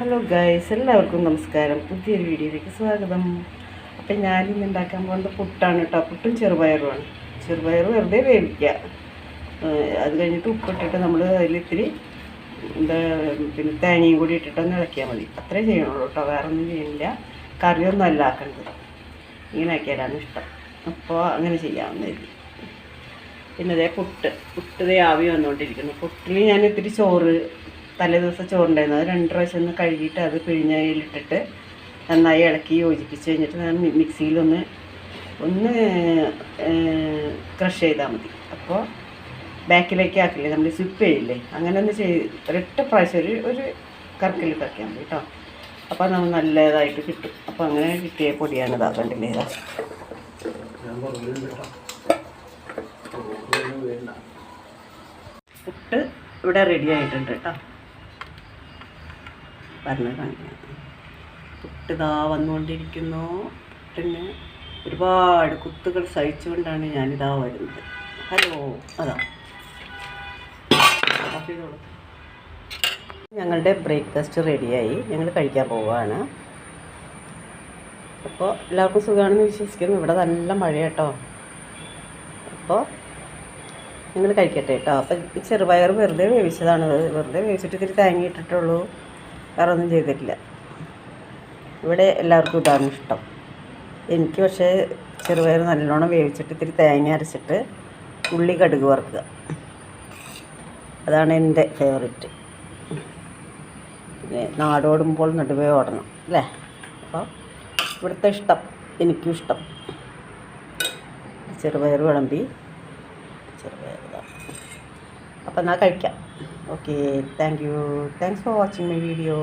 Hello guys എല്ലാവർക്കും നമസ്കാരം. പുതിയൊരു വീഡിയോയിലേക്ക് സ്വാഗതം. അപ്പം ഞാനിന്ന് ഉണ്ടാക്കാൻ പോകുന്നത് പുട്ടാണ് കേട്ടോ പുട്ടും ചെറുപയറുമാണ്. ചെറുപയർ വെറുതെ വേവിക്കുക അത് കഴിഞ്ഞിട്ട് ഉപ്പിട്ടിട്ട് നമ്മൾ അതിലിത്തിരി എന്താ പിന്നെ തേങ്ങയും കൂടി ഇട്ടിട്ടൊന്ന് ഇളക്കിയാൽ മതി. അത്രേ ചെയ്യണുള്ളൂ കേട്ടോ വേറെ ഒന്നും കറിയൊന്നും അല്ല ആക്കേണ്ടത്. ഇങ്ങനെ ആക്കിയാലാണ് ഇഷ്ടം. അപ്പോൾ അങ്ങനെ ചെയ്യാവുന്നതായിരിക്കും പിന്നെ അതേ പുട്ട്. പുട്ട് ആവി വന്നുകൊണ്ടിരിക്കുന്നു പുട്ടിൽ ഞാൻ ഇത്തിരി ചോറ് തലേ ദിവസം ചോറുണ്ടായിരുന്നു. അത് രണ്ട് പ്രാവശ്യം ഒന്ന് കഴുകിയിട്ട് അത് പിഴിഞ്ഞയിലിട്ടിട്ട് നന്നായി ഇളക്കി യോജിപ്പിച്ച് കഴിഞ്ഞിട്ട് ഞാൻ മിക്സിയിലൊന്ന് ഒന്ന് ക്രഷ് ചെയ്താൽ മതി. അപ്പോൾ ബാക്കിലേക്ക് ആക്കില്ലേ? നമ്മൾ സ്വിപ്പ് ചെയ്യില്ലേ? അങ്ങനെ ഒന്ന് ചെയ്ത് ഒരൊറ്റ പ്രാവശ്യം ഒരു ഒരു കറക്കിൽ കറക്കിയാൽ മതി കേട്ടോ അപ്പോൾ നമ്മൾ നല്ലതായിട്ട് കിട്ടും. അപ്പോൾ അങ്ങനെ കിട്ടിയ പൊടിയാണ് ഇതാക്കണ്ടില്ലേ ഇതാ. പുട്ട് ഇവിടെ റെഡി ആയിട്ടുണ്ട് കേട്ടോ പറഞ്ഞ് കാണിക്കാം പുട്ട് ഇതാ വന്നുകൊണ്ടിരിക്കുന്നു. പുട്ടിന് ഒരുപാട് കുത്തുകൾ സഹിച്ചുകൊണ്ടാണ് ഞാനിതാ വരുന്നത്. ഹലോ അതാ. ഞങ്ങളുടെ ബ്രേക്ക്ഫാസ്റ്റ് റെഡിയായി. ഞങ്ങൾ കഴിക്കാൻ പോവുകയാണ്. അപ്പോൾ എല്ലാവർക്കും സുഖമാണെന്ന് വിശ്വസിക്കുന്നു. ഇവിടെ നല്ല മഴ കേട്ടോ അപ്പോൾ നിങ്ങൾ കഴിക്കട്ടെ കേട്ടോ. അപ്പോൾ ചെറുപയർ വെറുതെ വേവിച്ചതാണ് വെറുതെ വേവിച്ചിട്ട് ഇത്തിരി തേങ്ങ ഇട്ടിട്ടുള്ളൂ. വേറെ ഒന്നും ചെയ്തിട്ടില്ല. ഇവിടെ എല്ലാവർക്കും ഇതാണ് ഇഷ്ടം. എനിക്ക് പക്ഷേ ചെറുപയർ നല്ലോണം വേവിച്ചിട്ട് ഇത്തിരി തേങ്ങ അരച്ചിട്ട് ഉള്ളി കടുക് വറുക്കുക. അതാണ് എന്റെ ഫേവറേറ്റ് പിന്നെ നാടോടുമ്പോൾ നടുവേ ഓടണം അല്ലേ? അപ്പോൾ ഇവിടുത്തെ ഇഷ്ടം എനിക്കും ഇഷ്ടം. ചെറുപയർ വിളമ്പി ചെറുപയർ. ഇതാ അപ്പം എന്നാൽ കഴിക്കാം. Okay thank you thanks for watching my video